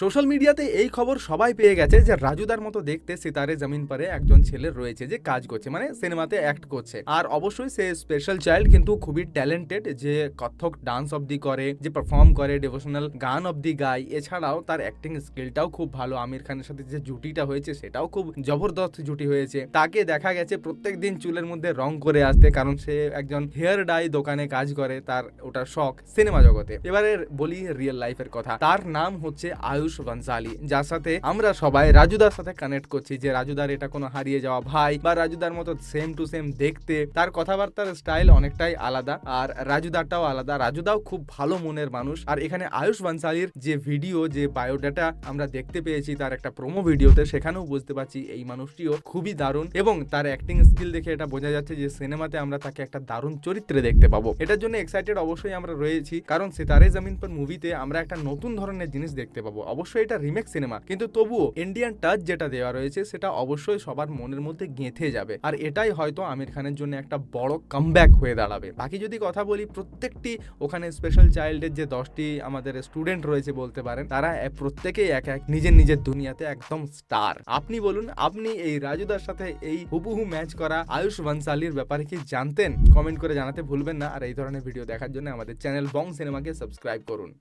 Social মিডিয়াতে এই খবর সবাই পেয়ে গেছে যে রাজুদার মতো দেখতে সিতারে জমিন পারে একজন ছেলে রয়েছে যে কাজ করছে মানে সিনেমাতে অ্যাক্ট করছে। আর অবশ্যই সে স্পেশাল চাইল্ড কিন্তু খুবই ট্যালেন্টেড যে কত্থক ডান্স অবধি করে, যে পারফর্ম করে ডিভোশনাল গান অবধি গায়। এছাড়াও তার অ্যাক্টিং স্কিলটাও খুব ভালো। আমির খানের সাথে যে জুটিটা হয়েছে, সেটাও খুব জবরদস্ত জুটি হয়েছে। তাকে দেখা গেছে প্রত্যেক দিন চুলের মধ্যে রং করে আসতে, কারণ সে একজন হেয়ার ডাই দোকানে কাজ করে, তার ওটা শখ সিনেমা জগতে। এবারে বলি রিয়েল লাইফের কথা। তার নাম হচ্ছে আয়ুষ বনসালি যার সাথে আমরা সবাই রাজুদার সাথে কানেক্ট করছি যে রাজুদার এটা কোনো হারিয়ে যাওয়া ভাই বা রাজুদার মতো সেম টু সেম দেখতে। তার কথাবার্তার স্টাইল অনেকটাই আলাদা আর রাজুদারটাও আলাদা। রাজুদাও খুব ভালো মনের মানুষ। আর এখানে আয়ুষ বনসালির যে ভিডিও যে বায়োডাটা আমরা দেখতে পেয়েছি, তার একটা প্রোমো ভিডিওতে সেখানেও বুঝতে পারছি এই মানুষটিও খুবই দারুণ এবং তার অ্যাক্টিং স্কিল দেখে এটা বোঝা যাচ্ছে যে সিনেমাতে আমরা তাকে একটা দারুণ চরিত্রে দেখতে পাবো। এটার জন্য এক্সাইটেড অবশ্যই আমরা রয়েছি। কারণ সিতারে জমিন পর মুভিতে আমরা একটা নতুন ধরনের জিনিস দেখতে পাবো। অবশ্যই এটা রিমেক সিনেমা কিন্তু তবুও ইন্ডিয়ান টাচ যেটা দেওয়া রয়েছে সেটা অবশ্যই সবার মনের মধ্যে গেঁথে যাবে। আর এটাই হয়তো আমির খানের জন্য একটা বড় কামব্যাক হয়ে দাঁড়াবে। বাকি যদি কথা বলি, প্রত্যেকটি ওখানে স্পেশাল চাইল্ডের যে দশটি আমাদের স্টুডেন্ট রয়েছে বলতে পারেন, তারা প্রত্যেকেই এক এক নিজের নিজের দুনিয়াতে একদম স্টার আপনি বলুন, আপনি এই রাজুদার সাথে এই হুবহু ম্যাচ করা আয়ুষ বনসালির ব্যাপারে কি জানতেন? কমেন্ট করে জানাতে ভুলবেন না। আর এই ধরনের ভিডিও দেখার জন্য আমাদের চ্যানেল বং সিনেমাকে সাবস্ক্রাইব করুন।